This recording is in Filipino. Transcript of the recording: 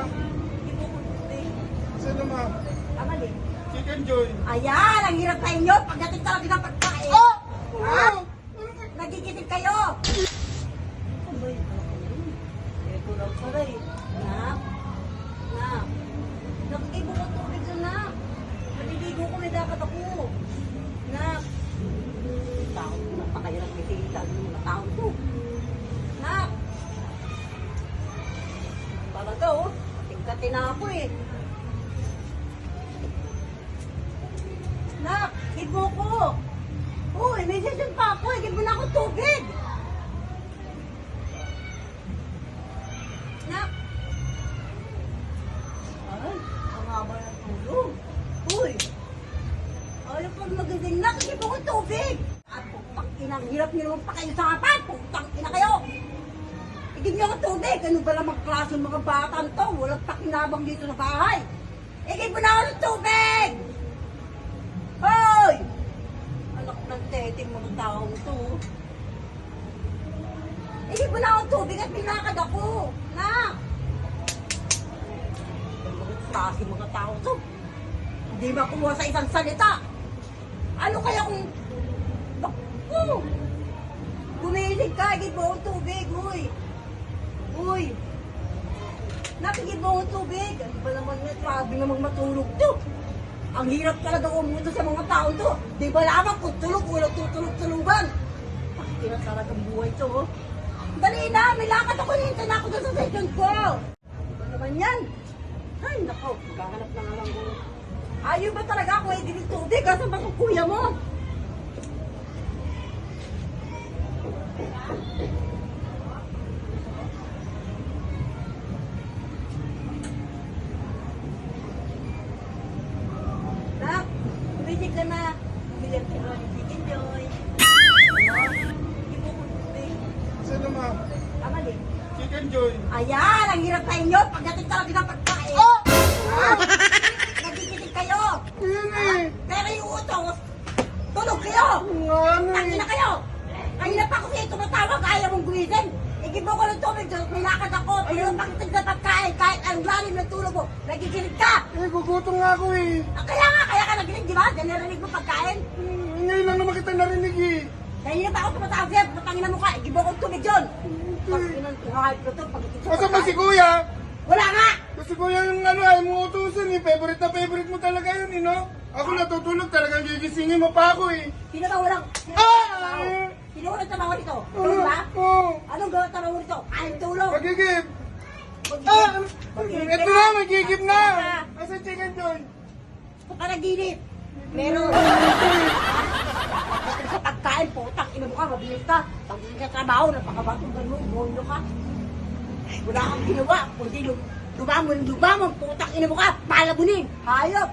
ma'am? Sino ma'am? Kamali. Chicken Joy. Ayan, ang hirap sa inyo. Pagdating talaga ng pagkain. Oh! Ha? Oh! Nagigitin kayo. Na ako eh. Nak, hid mo ko. Uy, may session pa ako. Higit mo na ako tubig. Nak. Ay, ang haba ng tulog. Uy. Ayaw pag magaling na, higit ko tubig. At putang inang hirap niyo naman pa kayo sa kapan. Putang Higit niyo ako tubig. Ano ba namang klase ng mga bata to? Walang pakinabang dito sa bahay. Higit mo na ako ng tubig. Hoy! Anak ng teting mga taong to. Hindi mo na akong tubig at binakad ako. Na! Mga klase mga tao to. Hindi makuha sa isang salita. Ano kaya kung... Naku! Gumilig ka, higit mo akong tubig, huy. Huy. Nakigit mo akong tubig. Ano ba naman nga, grabe namang matulog to. Ang hirap talaga umuto sa mga tao to. Di ba lamang kung tulog, walang tutulog-tulugan. Bakit na talagang buhay to, oh? Dali na, may lakad ako, hinintay na ako doon sa session ko. Ano naman yan? Ay, nako, maghahanap na nga lang ko. Ayaw ba talaga ako ay dinig tubig? Asan ba kuya mo? Nak, tumisig ka na. Bumili ko ng chicken joy. Sino ma'am? Tama din. Chicken Joy. Ayan, ang hirap sa inyo. Pagdating talaga ng pagkain. Oh! Nagigising kayo. Yan eh. Pero yung utos, tulog kayo. Ano Tangin na eh. kayo. Kanina pa ako sa'yo tumatawag, ayaw mong gumising. Igib mo ko ng tubig, may lakad ako. Pero pakitig na pagkain, kahit ang lalim ng tulog mo, nagigilig ka. Eh, gugutom nga ako eh. Ah, Kaya nga, nagilig, di ba? Dahil narinig mo pagkain. Hmm, Ngayon lang naman kita narinig eh. Kanina pa ako tumatawag sa'yo, patangin na mukha, igib mo ko tubig yun. Pagkinan ko, kahit ko to, Asa ba si kuya? Wala nga! Kasi kuya yung ano ay mo utusan eh. Favorite na favorite mo talaga yun eh, no? Ako natutulog talagang gigisingin mo pa ako eh. Sino ba walang... Ah! Sino walang trabaho dito? Oo. Ikaw ba? Oo. Anong gawa trabaho dito? Ay, tulong! Magigib. Mag- Ah! Mag-igib Ito na, magigib na. Ah. Asa chicken joy? Panaginip. Meron. sa pagkain, putang ina mo ka, mabilis ka. Pagdating sa trabaho, napakabatong ganun, bondo ka. Wala kang ginawa, kundi lum- lumamon, lumamon, putang ina mo ka, palabunin, hayop.